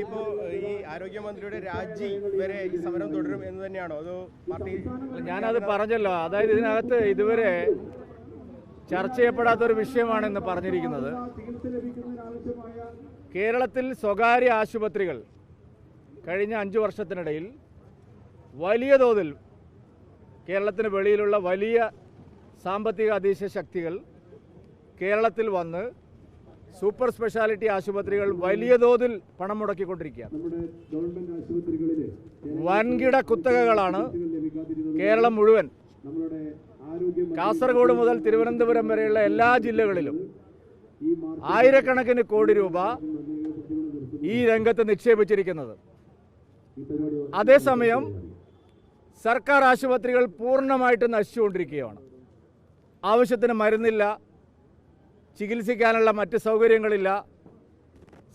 ഇപ്പോൾ ഈ ആരോഗ്യമന്ത്രിയുടെ രാജി വരെ ഈ സമരം തുടരും എന്ന് തന്നെയാണോ? അതോ പാർട്ടി ഞാനത് പറഞ്ഞല്ലോ. അതായത് ഇതിനകത്ത് ഇതുവരെ ചർച്ച ചെയ്യപ്പെടാത്ത ചെയ്യപ്പെടാത്തൊരു വിഷയമാണെന്ന് പറഞ്ഞിരിക്കുന്നത്. കേരളത്തിൽ സ്വകാര്യ ആശുപത്രികൾ കഴിഞ്ഞ അഞ്ച് വർഷത്തിനിടയിൽ വലിയ തോതിൽ കേരളത്തിന് വെളിയിലുള്ള വലിയ സാമ്പത്തിക അതീശ ശക്തികൾ കേരളത്തിൽ വന്ന് സൂപ്പർ സ്പെഷ്യാലിറ്റി ആശുപത്രികൾ വലിയ തോതിൽ പണം മുടക്കിക്കൊണ്ടിരിക്കുകയാണ്. വൻകിട കുത്തകകളാണ് കേരളം മുഴുവൻ. കാസർഗോഡ് മുതൽ തിരുവനന്തപുരം വരെയുള്ള എല്ലാ ജില്ലകളിലും ആയിരക്കണക്കിന് കോടി രൂപ ഈ രംഗത്ത് നിക്ഷേപിച്ചിരിക്കുന്നത്. അതേസമയം സർക്കാർ ആശുപത്രികൾ പൂർണമായിട്ട് നശിച്ചുകൊണ്ടിരിക്കുകയാണ്. ആവശ്യത്തിന് മരുന്നില്ല ചികിത്സിക്കാനുള്ള മറ്റ് സൗകര്യങ്ങളില്ല.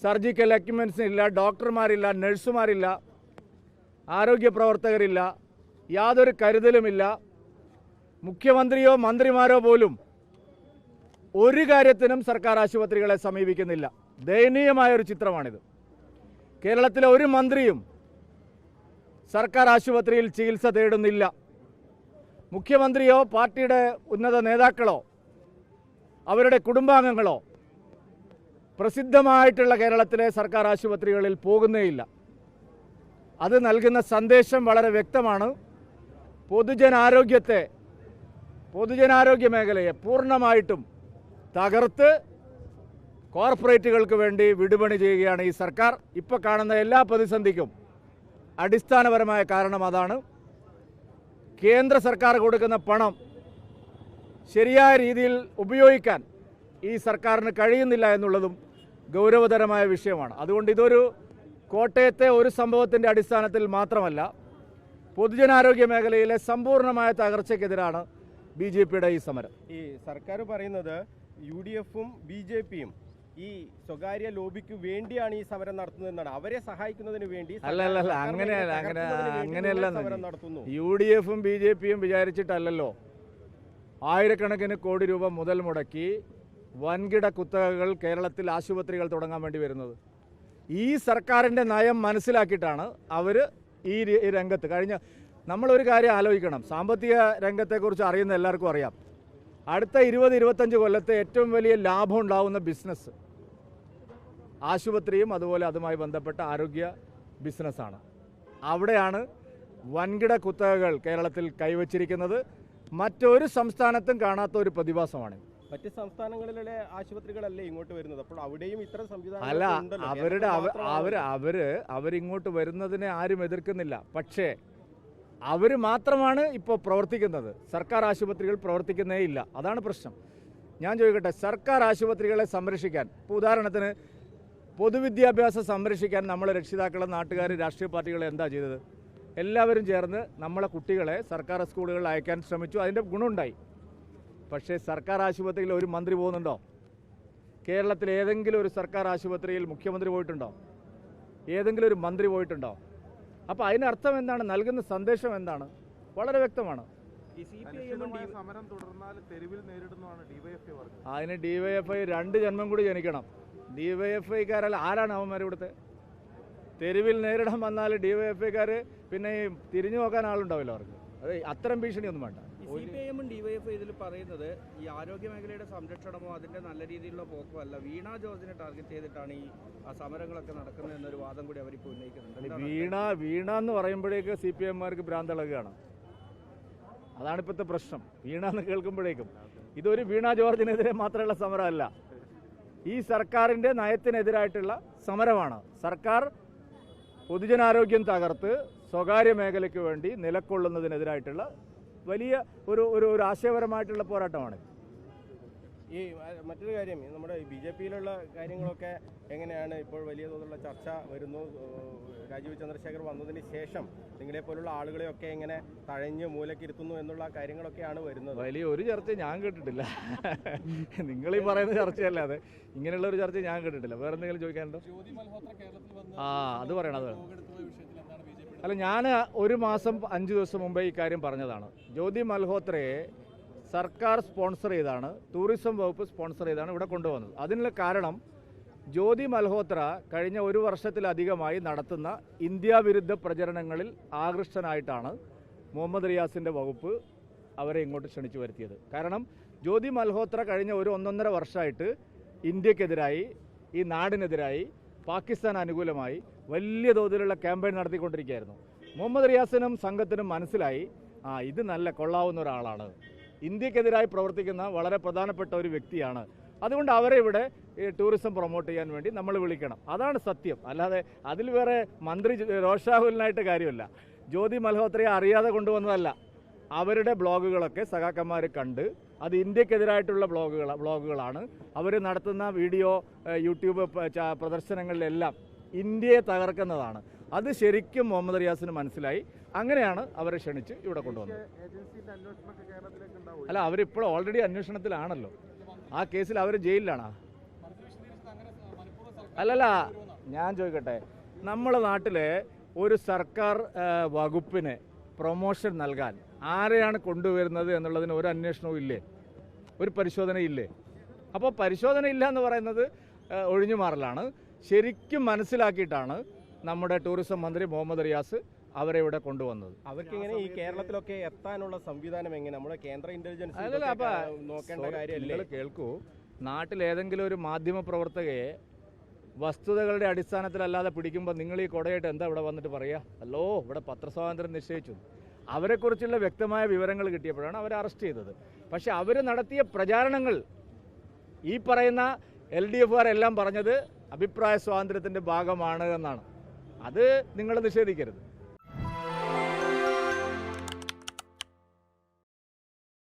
സർജിക്കൽ എക്യുപ്മെന്റ്സ് ഇല്ല ഡോക്ടർമാരില്ല നഴ്സുമാരില്ല ആരോഗ്യ പ്രവർത്തകരില്ല യാതൊരു കരുതലുമില്ല. മുഖ്യമന്ത്രിയോ മന്ത്രിമാരോ പോലും ഒരു കാര്യത്തിനും സർക്കാർ ആശുപത്രികളെ സമീപിക്കുന്നില്ല. ദയനീയമായ ഒരു ചിത്രമാണിത്. കേരളത്തിലെ ഒരു മന്ത്രിയും സർക്കാർ ആശുപത്രിയിൽ ചികിത്സ തേടുന്നില്ല. മുഖ്യമന്ത്രിയോ പാർട്ടിയുടെ ഉന്നത നേതാക്കളോ അവരുടെ കുടുംബാംഗങ്ങളോ പ്രസിദ്ധമായിട്ടുള്ള കേരളത്തിലെ സർക്കാർ ആശുപത്രികളിൽ പോകുന്നേയില്ല. അത് നൽകുന്ന സന്ദേശം വളരെ വ്യക്തമാണ്. പൊതുജനാരോഗ്യത്തെ പൊതുജനാരോഗ്യ മേഖലയെ പൂർണമായിട്ടും തകർത്ത് കോർപ്പറേറ്റുകൾക്ക് വേണ്ടി വിടുപണി ചെയ്യുകയാണ് ഈ സർക്കാർ. ഇപ്പോൾ കാണുന്ന എല്ലാ പ്രതിസന്ധിക്കും അടിസ്ഥാനപരമായ കാരണം അതാണ്. കേന്ദ്ര സർക്കാർ കൊടുക്കുന്ന പണം ശരിയായ രീതിയിൽ ഉപയോഗിക്കാൻ ഈ സർക്കാരിന് കഴിയുന്നില്ല എന്നുള്ളതും ഗൗരവതരമായ വിഷയമാണ്. അതുകൊണ്ട് ഇതൊരു കോട്ടയത്തെ ഒരു സംഭവത്തിന്റെ അടിസ്ഥാനത്തിൽ മാത്രമല്ല പൊതുജനാരോഗ്യ മേഖലയിലെ സമ്പൂർണമായ തകർച്ചയ്ക്കെതിരാണ് ബി ജെ പിയുടെ ഈ സമരം. ഈ സർക്കാർ പറയുന്നത് യു ഡി എഫും ബി ജെ പിയും ഈ സ്വകാര്യ ലോബിക്ക് വേണ്ടിയാണ് ഈ സമരം നടത്തുന്നതെന്നാണ് അവരെ സഹായിക്കുന്നതിന് വേണ്ടി അല്ല അല്ല അല്ല സർക്കാരിനെ അങ്ങനെയല്ല അങ്ങനെ അങ്ങനെയല്ല സമരം നടത്തുന്നു. യു ഡി എഫും ബി ജെ പിയും വിചാരിച്ചിട്ടല്ലല്ലോ. ആയിരക്കണക്കിന് കോടി രൂപ മുതൽ മുടക്കി വൻകിട കുത്തകകൾ കേരളത്തിൽ ആശുപത്രികൾ തുടങ്ങാൻ വേണ്ടി വരുന്നത്. ഈ സർക്കാരിന്റെ നയം മനസ്സിലാക്കിയിട്ടാണ് അവർ ഈ രംഗത്ത് കഴിഞ്ഞ നമ്മളൊരു കാര്യം ആലോചിക്കണം. സാമ്പത്തിക രംഗത്തെക്കുറിച്ച് അറിയുന്ന എല്ലാവർക്കും അറിയാം. അടുത്ത ഇരുപത് ഇരുപത്തഞ്ച് കൊല്ലത്തെ ഏറ്റവും വലിയ ലാഭം ഉണ്ടാവുന്ന ബിസിനസ് ആശുപത്രിയും അതുപോലെ അതുമായി ബന്ധപ്പെട്ട ആരോഗ്യ ബിസിനസ്സാണ്. അവിടെയാണ് വൻകിട കുത്തകകൾ കേരളത്തിൽ കൈവച്ചിരിക്കുന്നത്. മറ്റൊരു സംസ്ഥാനത്തും കാണാത്ത ഒരു പ്രതിഭാസമാണ്. മറ്റ് സംസ്ഥാനങ്ങളിലെ ആശുപത്രികളല്ലേ ഇങ്ങോട്ട് വരുന്നത്? അപ്പോൾ അവിടെയും ഇത്ര സംവിധാനം അല്ല അവരുടെ അവർ അവർ അവർ അവരിങ്ങോട്ട് വരുന്നതിനെ ആരും എതിർക്കുന്നില്ല. പക്ഷേ അവർ മാത്രമാണ് ഇപ്പോൾ പ്രവർത്തിക്കുന്നത്. സർക്കാർ ആശുപത്രികൾ പ്രവർത്തിക്കുന്നേ ഇല്ല. അതാണ് പ്രശ്നം. ഞാൻ ചോദിക്കട്ടെ സർക്കാർ ആശുപത്രികളെ സംരക്ഷിക്കാൻ ഇപ്പോൾ ഉദാഹരണത്തിന് പൊതുവിദ്യാഭ്യാസം സംരക്ഷിക്കാൻ നമ്മൾ രക്ഷിതാക്കളും നാട്ടുകാർ രാഷ്ട്രീയ പാർട്ടികൾ എന്താ ചെയ്തത്? എല്ലാവരും ചേർന്ന് നമ്മളെ കുട്ടികളെ സർക്കാർ സ്കൂളുകളിൽ അയക്കാൻ ശ്രമിച്ചു. അതിന്റെ ഗുണമുണ്ടായി. പക്ഷേ സർക്കാർ ആശുപത്രിയിൽ ഒരു മന്ത്രി പോകുന്നുണ്ടോ? കേരളത്തിൽ ഏതെങ്കിലും ഒരു സർക്കാർ ആശുപത്രിയിൽ മുഖ്യമന്ത്രി പോയിട്ടുണ്ടോ? ഏതെങ്കിലും ഒരു മന്ത്രി പോയിട്ടുണ്ടോ? അപ്പോൾ അതിനർത്ഥം എന്താണ്? നൽകുന്ന സന്ദേശം എന്താണ്? വളരെ വ്യക്തമാണ്. ഈ സി പി സമരം തുടർന്നാൽ തെരുവിൽ നേരിടുന്നതാണ് ഡിവൈഎഫ്ഐ പറഞ്ഞത്. അതിന് ഡി വൈ എഫ് ഐ രണ്ട് ജന്മം കൂടി ജനിക്കണം. ഡി വൈ എഫ് ഐക്കാരല്ല ആരാണ് അവന്മാർ ഇവിടുത്തെ തെരുവിൽ നേരിടാൻ വന്നാൽ ഡി വൈ എഫ് ഐക്കാർ പിന്നെ ഈ തിരിഞ്ഞു നോക്കാൻ ആളുണ്ടാവില്ല അവർക്ക്. അത് അത്തരം ഭീഷണിയൊന്നും വേണ്ട. സി പി ഐ എമ്മും ഡിവൈഎഫ് ഇതിൽ പറയുന്നത് ഈ ആരോഗ്യ മേഖലയുടെ സംരക്ഷണമോ അതിന്റെ നല്ല രീതിയിലുള്ള പോക്കോ അല്ല. വീണ ജോർജിനെ ടാർഗറ്റ് ചെയ്തിട്ടാണ് ഈ സമരങ്ങളൊക്കെ നടക്കുന്നത് എന്നൊരു വാദം കൂടി അവരിപ്പോൾ ഉന്നയിക്കുന്നുണ്ട്. വീണ വീണ എന്ന് പറയുമ്പോഴേക്ക് സി പി എമ്മാർക്ക് ഭ്രാന്തളകുകയാണ്. അതാണ് ഇപ്പോഴത്തെ പ്രശ്നം. വീണ എന്ന് കേൾക്കുമ്പോഴേക്കും. ഇതൊരു വീണ ജോർജിനെതിരെ മാത്രമുള്ള സമരമല്ല. ഈ സർക്കാരിന്റെ നയത്തിനെതിരായിട്ടുള്ള സമരമാണ്. സർക്കാർ പൊതുജനാരോഗ്യം തകർത്ത് സ്വകാര്യ മേഖലയ്ക്ക് വേണ്ടി നിലക്കൊള്ളുന്നതിനെതിരായിട്ടുള്ള വലിയ ഒരു ഒരു ആശയപരമായിട്ടുള്ള പോരാട്ടമാണ് ഈ മറ്റൊരു കാര്യം നമ്മുടെ ബി ജെ പിയിലുള്ള കാര്യങ്ങളൊക്കെ എങ്ങനെയാണ് ഇപ്പോൾ വലിയ തോതിലുള്ള ചർച്ച വരുന്നു? രാജീവ് ചന്ദ്രശേഖർ വന്നതിന് ശേഷം നിങ്ങളെ പോലുള്ള ആളുകളെയൊക്കെ എങ്ങനെ തഴഞ്ഞ് മൂലക്കിരുത്തുന്നു എന്നുള്ള കാര്യങ്ങളൊക്കെയാണ് വരുന്നത്. വലിയ ഒരു ചർച്ച ഞാൻ കേട്ടിട്ടില്ല. നിങ്ങൾ ഈ പറയുന്ന ചർച്ചയല്ലാതെ ഇങ്ങനെയുള്ള ഒരു ചർച്ച ഞാൻ കേട്ടിട്ടില്ല. വേറെ എന്തെങ്കിലും ചോദിക്കാനുണ്ടോ? ആ അത് പറയണം അത്. അല്ല ഞാൻ ഒരു മാസം അഞ്ച് ദിവസം മുമ്പേ ഈ കാര്യം പറഞ്ഞതാണ്. ജ്യോതി മൽഹോത്രയെ സർക്കാർ സ്പോൺസർ ചെയ്താണ് ടൂറിസം വകുപ്പ് സ്പോൺസർ ചെയ്താണ് ഇവിടെ കൊണ്ടുവന്നത്. അതിനുള്ള കാരണം ജ്യോതി മൽഹോത്ര കഴിഞ്ഞ ഒരു വർഷത്തിലധികമായി നടത്തുന്ന ഇന്ത്യ വിരുദ്ധ പ്രചരണങ്ങളിൽ ആകൃഷ്ടനായിട്ടാണ് മുഹമ്മദ് റിയാസിന്റെ വകുപ്പ് അവരെ ഇങ്ങോട്ട് ക്ഷണിച്ചു വരുത്തിയത്. കാരണം ജ്യോതി മൽഹോത്ര കഴിഞ്ഞ ഒരു ഒന്നൊന്നര വർഷമായിട്ട് ഇന്ത്യക്കെതിരായി ഈ നാടിനെതിരായി പാകിസ്ഥാൻ അനുകൂലമായി വലിയ തോതിലുള്ള ക്യാമ്പയിൻ നടത്തിക്കൊണ്ടിരിക്കുകയായിരുന്നു. മുഹമ്മദ് റിയാസിനും സംഘത്തിനും മനസ്സിലായി ആ ഇത് നല്ല കൊള്ളാവുന്ന ഒരാളാണ്. ഇന്ത്യക്കെതിരായി പ്രവർത്തിക്കുന്ന വളരെ പ്രധാനപ്പെട്ട ഒരു വ്യക്തിയാണ്. അതുകൊണ്ട് അവരെ ഇവിടെ ടൂറിസം പ്രൊമോട്ട് ചെയ്യാൻ വേണ്ടി നമ്മൾ വിളിക്കണം. അതാണ് സത്യം. അല്ലാതെ അതിൽ വേറെ മന്ത്രി രോഷാഹുലിനായിട്ട് കാര്യമില്ല. ജ്യോതി മൽഹോത്രയെ അറിയാതെ കൊണ്ടുവന്നതല്ല. അവരുടെ ബ്ലോഗുകളൊക്കെ സഖാക്കന്മാർ കണ്ട് അത് ഇന്ത്യക്കെതിരായിട്ടുള്ള ബ്ലോഗുകൾ ബ്ലോഗുകളാണ്. അവർ നടത്തുന്ന വീഡിയോ യൂട്യൂബ് പ്രദർശനങ്ങളിലെല്ലാം ഇന്ത്യയെ തകർക്കുന്നതാണ്. അത് ശരിക്കും മുഹമ്മദ് റിയാസിന് മനസ്സിലായി. അങ്ങനെയാണ് അവരെ ക്ഷണിച്ച് ഇവിടെ കൊണ്ടുവന്നത്. അല്ല അവരിപ്പോൾ ഓൾറെഡി അന്വേഷണത്തിലാണല്ലോ. ആ കേസിൽ അവർ ജയിലിലാണ്? അല്ലല്ല ഞാൻ ചോദിക്കട്ടെ. നമ്മളെ നാട്ടിലെ ഒരു സർക്കാർ വകുപ്പിന് പ്രൊമോഷൻ നൽകാൻ ആരെയാണ് കൊണ്ടുവരുന്നത് എന്നുള്ളതിന് ഒരു അന്വേഷണവും ഇല്ലേ? ഒരു പരിശോധന ഇല്ലേ? അപ്പോൾ പരിശോധന ഇല്ല എന്ന് പറയുന്നത് ഒഴിഞ്ഞു മാറലാണ് ശരിക്കും മനസ്സിലാക്കിയിട്ടാണ് നമ്മുടെ ടൂറിസം മന്ത്രി മുഹമ്മദ് റിയാസ് അവരെ ഇവിടെ കൊണ്ടുവന്നത്. അവർക്ക് ഇങ്ങനെ ഈ കേരളത്തിലൊക്കെ എത്താനുള്ള സംവിധാനം എങ്ങനെ? നമ്മുടെ കേന്ദ്ര ഇന്റലിജൻസ് കേൾക്കൂ. നാട്ടിൽ ഏതെങ്കിലും ഒരു മാധ്യമ പ്രവർത്തകയെ വസ്തുതകളുടെ അടിസ്ഥാനത്തിലല്ലാതെ പിടിക്കുമ്പോൾ നിങ്ങൾ ഈ കൊടയായിട്ട് എന്താ ഇവിടെ വന്നിട്ട് പറയുക അല്ലോ ഇവിടെ പത്രസ്വാതന്ത്ര്യം നിശ്ചയിച്ചു. അവരെക്കുറിച്ചുള്ള വ്യക്തമായ വിവരങ്ങൾ കിട്ടിയപ്പോഴാണ് അവരെ അറസ്റ്റ് ചെയ്തത്. പക്ഷെ അവർ നടത്തിയ പ്രചാരണങ്ങൾ ഈ പറയുന്ന എൽ ഡി എഫുകാരെല്ലാം പറഞ്ഞത് അഭിപ്രായ സ്വാതന്ത്ര്യത്തിന്റെ ഭാഗമാണ് എന്നാണ്. അത് നിങ്ങൾ നിഷേധിക്കരുത്.